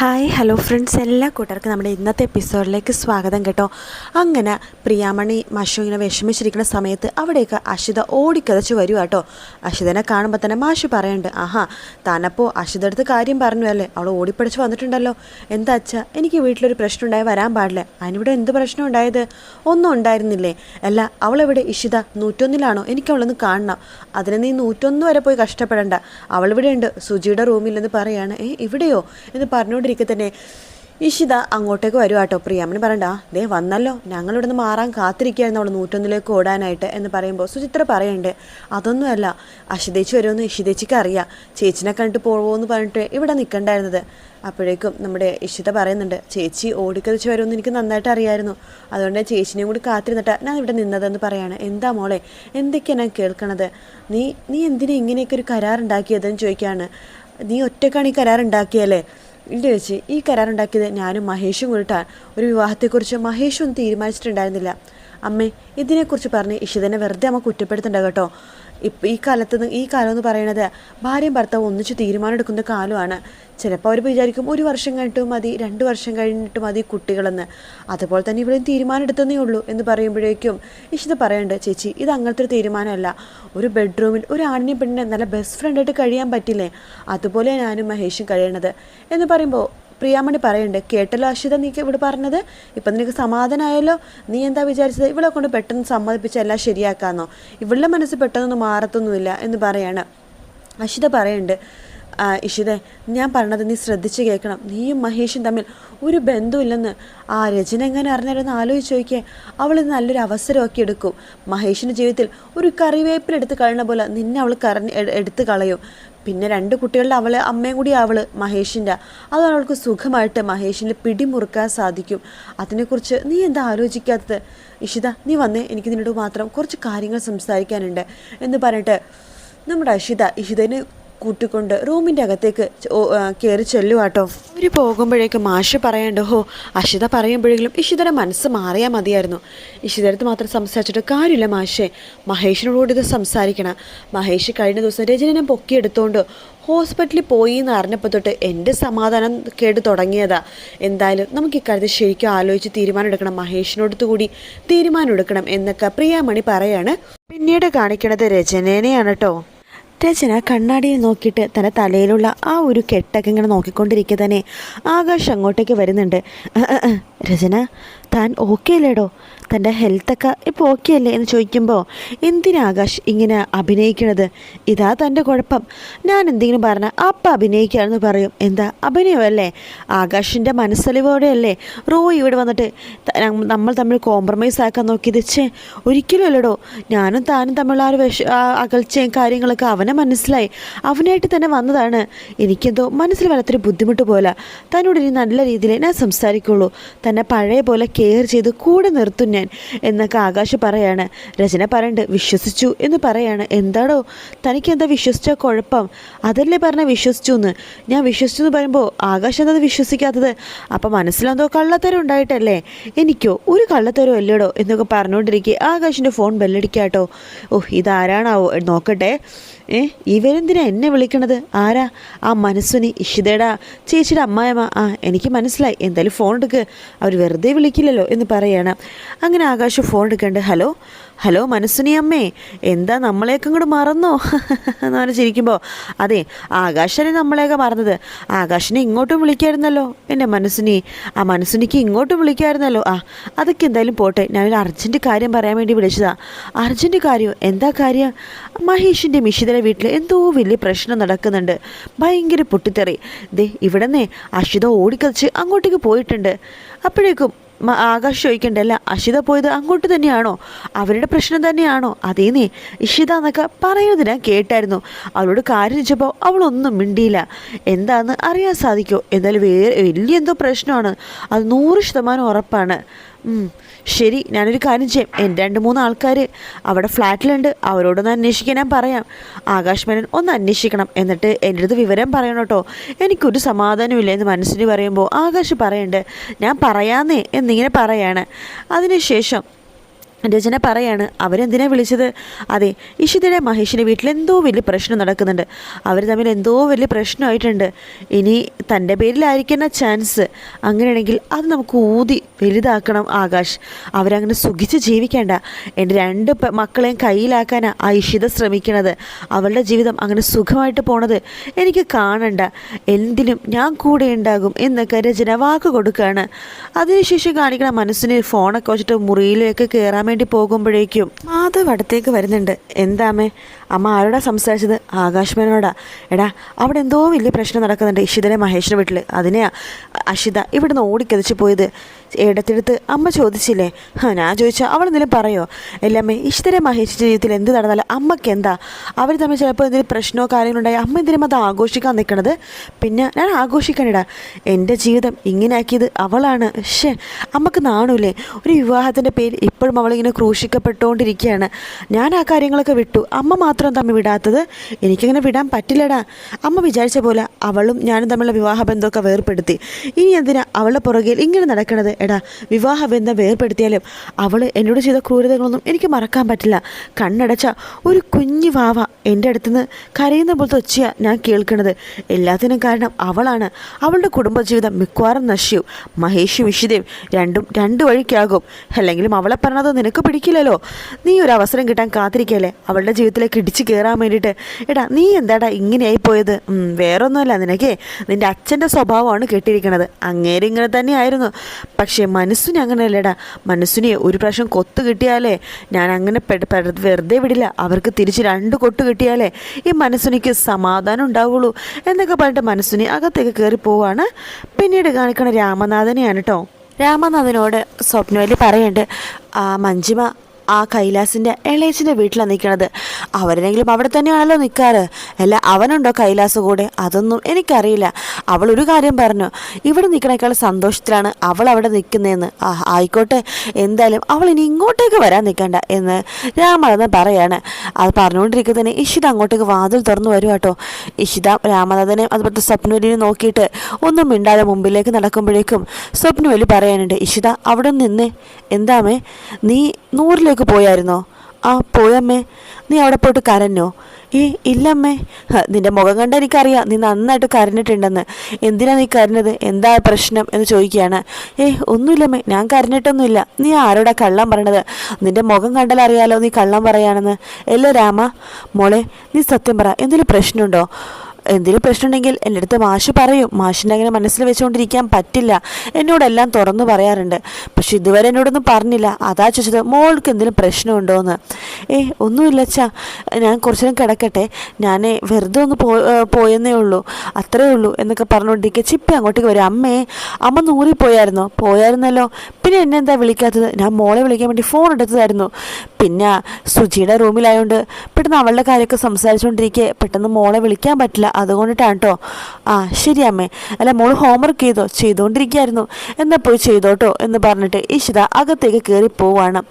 Hi hello friends എല്ലാ കൂട്ടർക്കും നമ്മുടെ ഇന്നത്തെ എപ്പിസോഡിലേക്ക് സ്വാഗതം കേട്ടോ. അങ്ങനെ പ്രിയാമണി മാഷു ഇങ്ങനെ വിഷമിച്ചിരിക്കുന്ന സമയത്ത് അവിടേക്ക് അഷിത ഓടിക്കതച്ച് വരും കേട്ടോ. അഷിതനെ കാണുമ്പോൾ തന്നെ മാഷു പറയുന്നുണ്ട് ആഹാ താനപ്പോൾ അഷിത അടുത്ത് കാര്യം പറഞ്ഞു അല്ലേ അവൾ ഓടിപ്പിടിച്ച് വന്നിട്ടുണ്ടല്ലോ. എന്താ അച്ഛാ എനിക്ക് വീട്ടിലൊരു പ്രശ്നം ഉണ്ടായി വരാൻ പാടില്ല. അതിനിവിടെ എന്ത് പ്രശ്നം ഉണ്ടായത്? ഒന്നും ഉണ്ടായിരുന്നില്ലേ. അല്ല അവളെവിടെ? ഇഷിത നൂറ്റൊന്നിലാണോ? എനിക്ക് അവളൊന്ന് കാണണം. അതിന് നീ നൂറ്റൊന്ന് വരെ പോയി കഷ്ടപ്പെടേണ്ട. അവളിവിടെ ഉണ്ട് സുജിയുടെ റൂമിലെന്ന് പറയാണ്. ഏ ഇവിടെയോ? എന്ന് പറഞ്ഞുകൊണ്ടിരിക്കെ തന്നെ. ഇഷിത അങ്ങോട്ടേക്ക് വരും കേട്ടോ പ്രിയാമണി പറയണ്ട. ദേ വന്നല്ലോ. ഞങ്ങളിവിടെ നിന്ന് മാറാൻ കാത്തിരിക്കുകയായിരുന്നു അവൾ നൂറ്റൊന്നിലേക്ക് ഓടാനായിട്ട് എന്ന് പറയുമ്പോൾ സുചിത്ര പറയണ്ടേ. അതൊന്നുമല്ല. അഷിതേച്ചി വരുമെന്ന് ഇഷിതേച്ചിക്ക് അറിയാം. ചേച്ചിനെ കണ്ടിട്ട് പോകുമെന്ന് പറഞ്ഞിട്ട് ഇവിടെ നിൽക്കണ്ടായിരുന്നത് അപ്പോഴേക്കും നമ്മുടെ ഇഷിത പറയുന്നുണ്ട് ചേച്ചി ഓടിക്കതിച്ച് വരുമെന്ന് എനിക്ക് നന്നായിട്ട് അറിയായിരുന്നു. അതുകൊണ്ട് ചേച്ചിനെയും കൂടി കാത്തിരുന്നിട്ട് ഞാൻ ഇവിടെ നിന്നതെന്ന് പറയാണ്. എന്താ മോളെ? എന്തൊക്കെയാണ് ഞാൻ കേൾക്കണത്? നീ നീ എന്തിനാ ഇങ്ങനെയൊക്കെ ഒരു കരാറുണ്ടാക്കിയതെന്ന് ചോദിക്കുകയാണ് നീ ഒറ്റക്കാണ് ഈ കരാറുണ്ടാക്കിയല്ലേ? ഇല്ല ചേച്ചി ഈ കരാറുണ്ടാക്കിയത് ഞാനും മഹേഷും കൂടിയിട്ടാണ് ഒരു വിവാഹത്തെക്കുറിച്ച് മഹേഷും തീരുമാനിച്ചിട്ടുണ്ടായിരുന്നില്ല. അമ്മേ ഇതിനെക്കുറിച്ച് പറഞ്ഞ് ഇഷിതനെ വെറുതെ അമ്മ കുറ്റപ്പെടുത്തണ്ട കേട്ടോ. ഇപ്പം ഈ കാലത്ത് ഈ കാലം എന്ന് പറയുന്നത് ഭാര്യയും ഭർത്താവും ഒന്നിച്ച് തീരുമാനം എടുക്കുന്ന കാലമാണ്. ചിലപ്പോൾ അവർ വിചാരിക്കും ഒരു വർഷം കഴിഞ്ഞിട്ട് മതി രണ്ട് വർഷം കഴിഞ്ഞിട്ട് മതി കുട്ടികളെന്ന്. അതുപോലെ തന്നെ ഇവിടെയും തീരുമാനം എടുത്തതേ ഉള്ളൂ എന്ന് പറയുമ്പോഴേക്കും ഇഷിത പറയണ്ട് ചേച്ചി ഇത് അങ്ങനത്തെ ഒരു തീരുമാനമല്ല. ഒരു ബെഡ്റൂമിൽ ഒരു ആണിനെയും പെണ്ണിനെ നല്ല ബെസ്റ്റ് ഫ്രണ്ടായിട്ട് കഴിയാൻ പറ്റില്ലേ? അതുപോലെ ഞാനും മഹേഷും കഴിയണത്. എന്ന് പറയുമ്പോൾ പ്രിയാമണി പറയുന്നുണ്ട് കേട്ടല്ലോ അഷിത നീക്ക് ഇവിടെ പറഞ്ഞത്. ഇപ്പം നിനക്ക് സമാധാനമായല്ലോ നീ എന്താ വിചാരിച്ചത്? ഇവളെ കൊണ്ട് പെട്ടെന്ന് സമ്മതിപ്പിച്ച് എല്ലാം ശരിയാക്കാന്നോ? ഇവളുടെ മനസ്സ് പെട്ടെന്നൊന്നും മാറത്തൊന്നുമില്ല എന്ന് പറയാണ്. അഷിത പറയുന്നുണ്ട് ഇഷിതെ ഞാൻ പറഞ്ഞത് നീ ശ്രദ്ധിച്ച് കേൾക്കണം. നീയും മഹേഷും തമ്മിൽ ഒരു ബന്ധമില്ലെന്ന് ആ രചന എങ്ങനെ അറിഞ്ഞാലൊന്ന് ആലോചിച്ച് നോക്കിയേ. അവൾ നല്ലൊരു അവസരമൊക്കെ എടുക്കും. മഹേഷിന്റെ ജീവിതത്തിൽ ഒരു കറിവേപ്പിലെടുത്ത് കളയണ പോലെ നിന്നെ അവൾ കറി എടുത്ത് കളയും. പിന്നെ രണ്ട് കുട്ടികളുടെ അവൾ അമ്മയും കൂടി അവൾ മഹേഷിന്റെ അത് അവൾക്ക് സുഖമായിട്ട് മഹേഷിന് പിടിമുറുക്കാൻ സാധിക്കും. അതിനെക്കുറിച്ച് നീ എന്താ ആലോചിക്കാത്തത്? ഇഷിത നീ വന്നേ എനിക്ക് നിന്നോട് മാത്രം കുറച്ച് കാര്യങ്ങൾ സംസാരിക്കാനുണ്ട് എന്ന് പറഞ്ഞിട്ട് നമ്മുടെ അഷിത ഇഷിതനെ കൂട്ടിക്കൊണ്ട് റൂമിന്റെ അകത്തേക്ക് കയറി ചെല്ലുവാട്ടോ. അവർ പോകുമ്പോഴേക്ക് മാഷ് പറയണ്ടോ ഹോ അഷിത പറയുമ്പോഴെങ്കിലും ഇഷിതയുടെ മനസ്സ് മാറിയാൽ മതിയായിരുന്നു. ഇഷിതരത്ത് മാത്രം സംസാരിച്ചിട്ട് കാര്യമില്ല മാഷേ. മഹേഷിനോട് ഇത് സംസാരിക്കണം. മഹേഷ് കഴിഞ്ഞ ദിവസം രചനനെ പൊക്കിയെടുത്തോണ്ട് ഹോസ്പിറ്റലിൽ പോയി എന്ന് അറിഞ്ഞപ്പോൾ തൊട്ട് എന്റെ സമാധാനം കേട്ട് തുടങ്ങിയതാ. എന്തായാലും നമുക്ക് ഇക്കാര്യത്തിൽ ശരിക്കും ആലോചിച്ച് തീരുമാനം എടുക്കണം മഹേഷിനോടത്ത് കൂടി തീരുമാനം എടുക്കണം എന്നൊക്കെ പ്രിയാമണി പറയാണ്. പിന്നീട് കാണിക്കണത് രചനേനെയാണ് കേട്ടോ രചന കണ്ണാടിയിൽ നോക്കിയിട്ട് തന്റെ തലയിലുള്ള ആ ഒരു കെട്ടൊക്കെ ഇങ്ങനെ നോക്കിക്കൊണ്ടിരിക്കുക തന്നെ ആകാശ് അങ്ങോട്ടേക്ക് വരുന്നുണ്ട്. "അ, അ, അ, രചന താൻ ഓക്കെ അല്ലേടോ തന്റെ ഹെൽത്തൊക്കെ ഇപ്പോൾ ഓക്കെ അല്ലേ എന്ന് ചോദിക്കുമ്പോൾ എന്തിനാ ആകാശ് ഇങ്ങനെ അഭിനയിക്കണത്? ഇതാ തന്റെ കുഴപ്പം. ഞാൻ എന്തെങ്കിലും പറഞ്ഞാൽ അപ്പം അഭിനയിക്കുകയാണെന്ന് പറയും. എന്താ? അഭിനയമല്ലേ ആകാശിന്റെ മനസ്സലിവോടെയല്ലേ? റോ ഇവിടെ വന്നിട്ട് നമ്മൾ തമ്മിൽ കോംപ്രമൈസ് ആക്കാൻ നോക്കിയത്. ഛേ ഒരിക്കലും അല്ലടോ. ഞാനും താനും തമ്മിലുള്ള ആ ഒരു വിഷ അകൽച്ചയും കാര്യങ്ങളൊക്കെ അവനെ മനസ്സിലായി. അവനായിട്ട് തന്നെ വന്നതാണ്. എനിക്കെന്തോ മനസ്സിൽ വല്ലാത്തൊരു ബുദ്ധിമുട്ട് പോലെ. തന്നോട് ഇനി നല്ല രീതിയിൽ ഞാൻ സംസാരിക്കുള്ളൂ. തന്നെ പഴയ പോലെ കെയർ ചെയ്ത് കൂടെ നിർത്തും ഞാൻ എന്നൊക്കെ ആകാശ് പറയാണ്. രചന പറയണ്ട് വിശ്വസിച്ചു എന്ന് പറയാണ്. എന്താടോ തനിക്ക് എന്താ വിശ്വസിച്ച കുഴപ്പം? അതല്ലേ പറഞ്ഞ വിശ്വസിച്ചു എന്ന് ഞാൻ വിശ്വസിച്ചു എന്ന് പറയുമ്പോൾ ആകാശ് എന്താ വിശ്വസിക്കാത്തത്? അപ്പം മനസ്സിലെന്തോ കള്ളത്തരം ഉണ്ടായിട്ടല്ലേ? എനിക്കോ? ഒരു കള്ളത്തരം അല്ലേടോ? എന്നൊക്കെ പറഞ്ഞുകൊണ്ടിരിക്കെ ആകാശിന്റെ ഫോൺ ബെല്ലടിക്കാട്ടോ ഓഹ് ഇതാരാണാവോ? നോക്കട്ടെ. ഏ ഇവരെന്തിനാ എന്നെ വിളിക്കണത്? ആരാ? ആ മനസ്സുനി ഇഷിതേടാ. ചേച്ചിയുടെ അമ്മായമ്മ ആ എനിക്ക് മനസ്സിലായി. എന്തായാലും ഫോൺ എടുക്ക്. അവർ വെറുതെ വിളിക്കില്ലല്ലോ എന്ന് പറയണം. അങ്ങനെ ആകാശ് ഫോൺ എടുക്കണ്ട്. ഹലോ? ഹലോ മനസ്സുനി അമ്മേ. എന്താ നമ്മളെയൊക്കെ ഇങ്ങോട്ട് മറന്നോ? എന്ന് പറഞ്ഞ് ചിരിക്കുമ്പോൾ അതെ ആകാശനെ നമ്മളെയൊക്കെ മറന്നത്. ആകാശിനെ ഇങ്ങോട്ടും വിളിക്കായിരുന്നല്ലോ. എന്റെ മനസ്സിനി. ആ മനസ്സിനിക്ക് ഇങ്ങോട്ടും വിളിക്കായിരുന്നല്ലോ. ആ അതൊക്കെ എന്തായാലും പോട്ടെ. ഞാനൊരു അർജന്റ് കാര്യം പറയാൻ വേണ്ടി വിളിച്ചതാ. അർജന്റ് കാര്യം? എന്താ കാര്യം? മഹേഷിന്റെ മിഷിതയുടെ വീട്ടിൽ എന്തോ വലിയ പ്രശ്നം നടക്കുന്നുണ്ട്. ഭയങ്കര പൊട്ടിത്തെറി. ദേ ഇവിടെ നിന്നേ അഷിത ഓടിക്കളിച്ച് അങ്ങോട്ടേക്ക് പോയിട്ടുണ്ട്. അപ്പോഴേക്കും ആകാശ് ചോദിക്കണ്ടല്ല അഷിത പോയത് അങ്ങോട്ട് തന്നെയാണോ? അവരുടെ പ്രശ്നം തന്നെയാണോ? അതേന്നേ ഇഷിത എന്നൊക്കെ പറയുന്നത് ഞാൻ കേട്ടായിരുന്നു. അവളോട് കാര്യം ചോദിച്ചപ്പോൾ അവളൊന്നും മിണ്ടിയില്ല. എന്താണെന്ന് അറിയാൻ സാധിക്കുമോ എന്തായാലും വേറെ വലിയ എന്തോ പ്രശ്നമാണ്. അത് നൂറ് ശതമാനം ഉറപ്പാണ്. ശരി ഞാനൊരു കാര്യം ചെയ്യാം. എന്റെ രണ്ട് മൂന്ന് ആൾക്കാർ അവിടെ ഫ്ലാറ്റിലുണ്ട്. അവരോടൊന്ന് അന്വേഷിക്കാൻ ഞാൻ പറയാം. ആകാശ് മേനൻ ഒന്ന് അന്വേഷിക്കണം. എന്നിട്ട് എന്റെ അടുത്ത് വിവരം പറയണം കേട്ടോ. എനിക്കൊരു സമാധാനമില്ല എന്ന് മനസ്സിന് പറയുമ്പോൾ ആകാശ് പറയണ്ട് ഞാൻ പറയാന്നേ എന്നിങ്ങനെ പറയാണ്. അതിനുശേഷം രചന പറയാണ് അവരെന്തിനാ വിളിച്ചത്? അതെ ഇഷിതയുടെ മഹേഷിന്റെ വീട്ടിൽ എന്തോ വലിയ പ്രശ്നം നടക്കുന്നുണ്ട്. അവർ തമ്മിൽ എന്തോ വലിയ പ്രശ്നമായിട്ടുണ്ട്. ഇനി തന്റെ പേരിലായിരിക്കുന്ന ചാൻസ്. അങ്ങനെയാണെങ്കിൽ അത് നമുക്ക് ഊതി വലുതാക്കണം ആകാശ്. അവരങ്ങനെ സുഖിച്ച് ജീവിക്കേണ്ട. എന്റെ രണ്ട് മക്കളെയും കയ്യിലാക്കാനാണ് ആ ഇഷിത ശ്രമിക്കണത്. അവളുടെ ജീവിതം അങ്ങനെ സുഖമായിട്ട് പോണത് എനിക്ക് കാണണ്ട. എന്തിനും ഞാൻ കൂടെ ഉണ്ടാകും എന്നൊക്കെ രചന വാക്ക് കൊടുക്കുകയാണ് അതിനുശേഷം കാണിക്കണ മനസ്സിന് ഫോണൊക്കെ വെച്ചിട്ട് മുറിയിലേക്ക് കയറാൻ വേണ്ടി പോകുമ്പോഴേക്കും മാധവ് അടുത്തേക്ക് വരുന്നുണ്ട്. എന്താമേ അമ്മ ആരോടാ സംസാരിച്ചത്? ആകാശ്മേനോടാ എടാ അവിടെ എന്തോ വലിയ പ്രശ്നം നടക്കുന്നുണ്ട്. ഇഷിതനെ മഹേഷിന്റെ വീട്ടിൽ അതിനെയാ അഷിത ഇവിടുന്ന് ഓടിക്കതിച്ച് പോയത്. ഇടത്തെടുത്ത് അമ്മ ചോദിച്ചില്ലേ? ഞാൻ ചോദിച്ചാൽ അവൾ എന്തെങ്കിലും പറയോ? എല്ലാമ്മേ ഇഷ്ടരെ മഹേഷിന്റെ ജീവിതത്തിൽ എന്ത് നടന്നാലും അമ്മയ്ക്ക് എന്താ? അവർ തമ്മിൽ ചിലപ്പോൾ എന്തെങ്കിലും പ്രശ്നമോ കാര്യങ്ങളുണ്ടായി അമ്മ എന്തിനും അത് ആഘോഷിക്കാൻ നിൽക്കണത് പിന്നെ ഞാൻ ആഘോഷിക്കണിടാ. എന്റെ ജീവിതം ഇങ്ങനെ ആക്കിയത് അവളാണ്. ഷേ അമ്മയ്ക്ക് നാണൂലേ ഒരു വിവാഹത്തിന്റെ പേരിൽ ഇപ്പോഴും അവളിങ്ങനെ ക്രൂശിക്കപ്പെട്ടുകൊണ്ടിരിക്കുകയാണ് ഞാൻ ആ കാര്യങ്ങളൊക്കെ വിട്ടു. അമ്മ മാത്രം തമ്മിൽ വിടാത്തത് എനിക്കങ്ങനെ വിടാൻ പറ്റില്ലടാ. അമ്മ വിചാരിച്ച പോലെ അവളും ഞാനും തമ്മിലുള്ള വിവാഹ ബന്ധമൊക്കെ വേർപ്പെടുത്തി. ഇനി എന്തിനാ അവളുടെ പുറകിൽ ഇങ്ങനെ നടക്കണത്? എടാ വിവാഹ ബന്ധം വേർപ്പെടുത്തിയാലും അവൾ എന്നോട് ചെയ്ത ക്രൂരതകളൊന്നും എനിക്ക് മറക്കാൻ പറ്റില്ല. കണ്ണടച്ച ഒരു കുഞ്ഞു വാവ എന്റെ അടുത്തുനിന്ന് കരയുന്ന പോലത്തെ ഒച്ചയാണ് ഞാൻ കേൾക്കുന്നത് എല്ലാത്തിനും കാരണം അവളാണ്. അവളുടെ കുടുംബജീവിതം മിക്കവാറും നശ്യവും മഹേഷും ഇഷിതയും രണ്ടും രണ്ട് വഴിക്കാകും. അല്ലെങ്കിലും അവളെ പറഞ്ഞത് നിനക്ക് പിടിക്കില്ലല്ലോ. നീ ഒരു അവസരം കിട്ടാൻ കാത്തിരിക്കല്ലേ? അവളുടെ ജീവിതത്തിലേക്ക് ഇടിച്ചു കയറാൻ വേണ്ടിയിട്ട്. എടാ നീ എന്താടാ ഇങ്ങനെയായി പോയത് വേറൊന്നുമല്ല നിനക്കേ നിന്റെ അച്ഛന്റെ സ്വഭാവമാണ് കെട്ടിയിരിക്കണത്. അങ്ങേര് ഇങ്ങനെ തന്നെയായിരുന്നു. പക്ഷേ മനസ്സിന് അങ്ങനെയല്ലേടാ. മനസ്സിനെ ഒരു പ്രാവശ്യം കൊത്ത് കിട്ടിയാലേ ഞാൻ അങ്ങനെ വെറുതെ വിടില്ല. അവർക്ക് തിരിച്ച് രണ്ട് കൊട്ട് കിട്ടിയാലേ ഈ മനസ്സിനിക്ക് സമാധാനം ഉണ്ടാവുള്ളൂ എന്നൊക്കെ പറഞ്ഞിട്ട് മനസ്സിനെ അകത്തേക്ക് കയറി പോവാണ്. പിന്നീട് കാണിക്കണ രാമനാഥനെയാണ് കേട്ടോ രാമനാഥനോട് സ്വപ്നവലി ആ മഞ്ജിമ ആ കൈലാസിന്റെ ഇളയച്ചിന്റെ വീട്ടിലാണ് നിൽക്കണത് അവരെങ്കിലും അവിടെ തന്നെയാണല്ലോ നിൽക്കാറ് അല്ല അവനുണ്ടോ കൈലാസ് കൂടെ? അതൊന്നും എനിക്കറിയില്ല. അവൾ ഒരു കാര്യം പറഞ്ഞു. ഇവിടെ നിൽക്കണേക്കാൾ സന്തോഷത്തിലാണ് അവൾ അവിടെ നിൽക്കുന്നതെന്ന് ആ ആയിക്കോട്ടെ. എന്തായാലും അവൾ ഇനി ഇങ്ങോട്ടേക്ക് വരാൻ നിൽക്കണ്ട എന്ന് രാമനാഥൻ പറയാണ്. അത് പറഞ്ഞുകൊണ്ടിരിക്കുന്നതിന് ഇഷിത അങ്ങോട്ടേക്ക് വാതിൽ തുറന്നു വരും കേട്ടോ. ഇഷിത രാമനാഥനെ അതുപോലെ സ്വപ്നവലിനെ നോക്കിയിട്ട് ഒന്നും മിണ്ടാതെ മുമ്പിലേക്ക് നടക്കുമ്പോഴേക്കും സ്വപ്നവലി പറയാനുണ്ട് ഇഷിത അവിടെ നിന്ന്. എന്താമേ നീ നൂറിലേക്ക് പോയായിരുന്നോ? ആ പോയമ്മേ നീ അവിടെ പോയിട്ട് കരഞ്ഞോ? ഈ ഇല്ലമ്മേ. നിന്റെ മുഖം കണ്ട എനിക്കറിയാം നീ നന്നായിട്ട് കരഞ്ഞിട്ടുണ്ടെന്ന്. എന്തിനാ നീ കരഞ്ഞത്? എന്താ പ്രശ്നം എന്ന് ചോദിക്കുകയാണ്. ഏ ഒന്നുമില്ലമ്മേ ഞാൻ കരഞ്ഞിട്ടൊന്നുമില്ല. നീ ആരോടാ കള്ളം പറയണത്? നിന്റെ മുഖം കണ്ടാൽ അറിയാലോ നീ കള്ളം പറയാണെന്ന്. എല്ലോ രാമ. മോളെ നീ സത്യം പറ. എന്തെങ്കിലും പ്രശ്നമുണ്ടോ? എന്തെങ്കിലും പ്രശ്നമുണ്ടെങ്കിൽ എന്റെ അടുത്ത് മാഷ് പറയും. മാഷിന്റെ അങ്ങനെ മനസ്സിൽ വെച്ചുകൊണ്ടിരിക്കാൻ പറ്റില്ല. എന്നോടെല്ലാം തുറന്നു പറയാറുണ്ട്. പക്ഷെ ഇതുവരെ എന്നോടൊന്നും പറഞ്ഞില്ല. അതാ ചോദിച്ചത് മോൾക്ക് എന്തെങ്കിലും പ്രശ്നമുണ്ടോ എന്ന് ഏ ഒന്നുമില്ല അച്ഛാ. ഞാൻ കുറച്ചു നേരം കിടക്കട്ടെ. ഞാൻ വെറുതെ ഒന്ന് പോയെന്നേ ഉള്ളൂ. അത്രേ ഉള്ളൂ എന്നൊക്കെ പറഞ്ഞുകൊണ്ടിരിക്കുക ചിപ്പി അങ്ങോട്ടേക്ക് വരും. അമ്മേ അമ്മ നൂറി പോയായിരുന്നോ പോയായിരുന്നല്ലോ. പിന്നെ എന്നെ എന്താ വിളിക്കാത്തത്? ഞാൻ മോളെ വിളിക്കാൻ വേണ്ടി ഫോൺ എടുത്തതായിരുന്നു. പിന്നെ സുജിയുടെ റൂമിലായതുകൊണ്ട് പെട്ടെന്ന് അവളുടെ കാര്യമൊക്കെ സംസാരിച്ചുകൊണ്ടിരിക്കെ പെട്ടെന്ന് മോളെ വിളിക്കാൻ പറ്റില്ല. അതുകൊണ്ടിട്ടാണ് കേട്ടോ ആ ശരി അമ്മേ. അല്ല മോൾ ഹോംവർക്ക് ചെയ്തോ? ചെയ്തുകൊണ്ടിരിക്കുകയായിരുന്നു എന്നാൽ പോയി ചെയ്തോട്ടോ എന്ന് പറഞ്ഞിട്ട് ഇഷിത അകത്തേക്ക് കയറി പോവാണ്.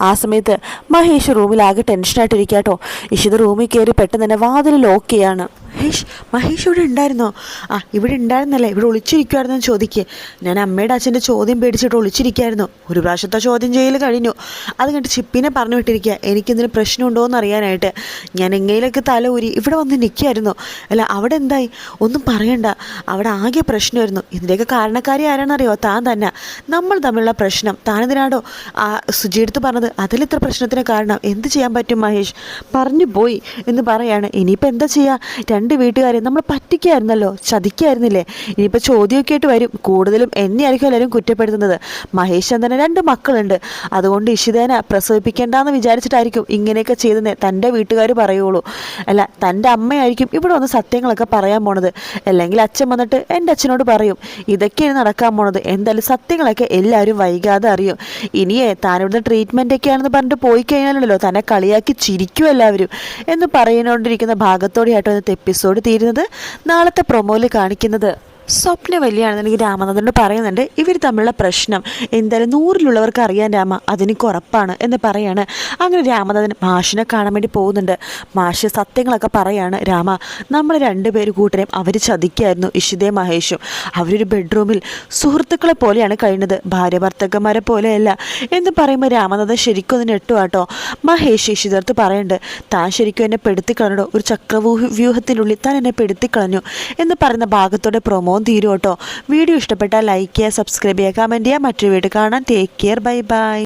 ആ സമയത്ത് മഹേഷ് റൂമിലാകെ ടെൻഷനായിട്ടിരിക്കുക കേട്ടോ ഇഷിത റൂമിൽ കയറി പെട്ടെന്ന് തന്നെ വാതിൽ ലോക്ക് ചെയ്യാണ്. മഹേഷ് മഹേഷ് ഇവിടെ ഉണ്ടായിരുന്നോ? ആ ഇവിടെ ഉണ്ടായിരുന്നല്ലേ? ഇവിടെ ഒളിച്ചിരിക്കുമായിരുന്നു ചോദിക്കുക ഞാൻ അമ്മയുടെ അച്ഛന്റെ ചോദ്യം പേടിച്ചിട്ട് ഒളിച്ചിരിക്കുമായിരുന്നു ഒരു പ്രാവശ്യത്തെ ചോദ്യം ചെയ്യൽ കഴിഞ്ഞു. അത് കണ്ടിട്ട് ചിപ്പിനെ പറഞ്ഞു വിട്ടിരിക്കുക. എനിക്കിതിന് പ്രശ്നമുണ്ടോ എന്ന് അറിയാനായിട്ട്. ഞാൻ എങ്ങനെയൊക്കെ തല ഊരി ഇവിടെ വന്ന് നിൽക്കുമായിരുന്നു അല്ല അവിടെ എന്തായി? ഒന്നും പറയണ്ട. അവിടെ ആകെ പ്രശ്നമായിരുന്നു. ഇതിന്റെയൊക്കെ കാരണക്കാരി ആരാണെന്നറിയോ? താൻ തന്നെ. നമ്മൾ തമ്മിലുള്ള പ്രശ്നം. താനെന്തിനാടോ ആ സുജിയെടുത്ത് പറഞ്ഞത്. അതിലിത്ര പ്രശ്നത്തിന് കാരണം. എന്ത് ചെയ്യാൻ പറ്റും മഹേഷ്? പറഞ്ഞു പോയി എന്ന് പറയാണ്. ഇനിയിപ്പോൾ എന്താ ചെയ്യുക രണ്ട് വീട്ടുകാരെയും നമ്മൾ പറ്റിക്കായിരുന്നല്ലോ ചതിക്കായിരുന്നില്ലേ? ഇനിയിപ്പോൾ ചോദ്യമൊക്കെ ആയിട്ട് വരും. കൂടുതലും എന്നെയായിരിക്കും എല്ലാവരും കുറ്റപ്പെടുത്തുന്നത്. മഹേഷ് ചന്ദന രണ്ട് മക്കളുണ്ട്. അതുകൊണ്ട് ഇഷിതേനെ പ്രസവിപ്പിക്കേണ്ടെന്ന് വിചാരിച്ചിട്ടായിരിക്കും ഇങ്ങനെയൊക്കെ ചെയ്തെന്ന്. തന്റെ വീട്ടുകാർ പറയുള്ളൂ. അല്ല തന്റെ അമ്മയായിരിക്കും ഇവിടെ വന്ന് സത്യങ്ങളൊക്കെ പറയാൻ പോണത്. അല്ലെങ്കിൽ അച്ഛൻ വന്നിട്ട് എന്റെ അച്ഛനോട് പറയും ഇതൊക്കെയാണ് നടക്കാൻ പോണത്. എന്തായാലും സത്യങ്ങളൊക്കെ എല്ലാവരും വൈകാതെ അറിയും. ഇനിയേ താനിവിടുന്ന് ട്രീറ്റ്മെന്റ് ഒക്കെയാണെന്ന് പറഞ്ഞിട്ട് പോയി കഴിഞ്ഞാലല്ലോ തന്നെ കളിയാക്കി ചിരിക്കും എല്ലാവരും. എന്ന് പറയുന്നോണ്ടിരിക്കുന്ന ഭാഗത്തോടെയായിട്ടോ ഇന്നത്തെ എപ്പിസോഡ് തീരുന്നത്. നാളത്തെ പ്രൊമോയിൽ കാണിക്കുന്നത്. സ്വപ്ന വലിയാണെന്നുണ്ടെങ്കിൽ രാമനാഥനോട് പറയുന്നുണ്ട്. ഇവർ തമ്മിലുള്ള പ്രശ്നം എന്തായാലും നൂറിലുള്ളവർക്ക് അറിയാൻ രാമ അതെനിക്ക് ഉറപ്പാണ് എന്ന് പറയാണ്. അങ്ങനെ രാമനാഥൻ മാഷിനെ കാണാൻ വേണ്ടി പോകുന്നുണ്ട്. മാഷ് സത്യങ്ങളൊക്കെ പറയാണ് രാമ നമ്മൾ രണ്ടുപേര് കൂട്ടരെയും അവർ ചതിക്കായിരുന്നു ഇഷിതേ മഹേഷും. അവരൊരു ബെഡ്റൂമിൽ സുഹൃത്തുക്കളെ പോലെയാണ് കഴിഞ്ഞത് ഭാര്യ ഭർത്തക്കന്മാരെ പോലെയല്ല. എന്ന് പറയുമ്പോൾ രാമനാഥൻ ശരിക്കും ഒന്ന് ഞെട്ടുവാട്ടോ മഹേഷ് ഇഷിതർത്ത് പറയുന്നുണ്ട് താൻ ശരിക്കും എന്നെ പെടുത്തിക്കളഞ്ഞോ? ഒരു ചക്രവ്യൂഹത്തിനുള്ളിൽ വ്യൂഹത്തിനുള്ളിൽ താൻ എന്നെ പെടുത്തിക്കളഞ്ഞു? എന്ന് പറയുന്ന ഭാഗത്തോടെ പ്രൊമോ തീരും കേട്ടോ വീഡിയോ ഇഷ്ടപ്പെട്ടാൽ ലൈക്ക് ചെയ്യുക സബ്സ്ക്രൈബ് ചെയ്യുക കമന്റ് ചെയ്യുക. മറ്റൊരു വീഡിയോ കാണാൻ ടേക്ക് കെയർ ബൈ ബൈ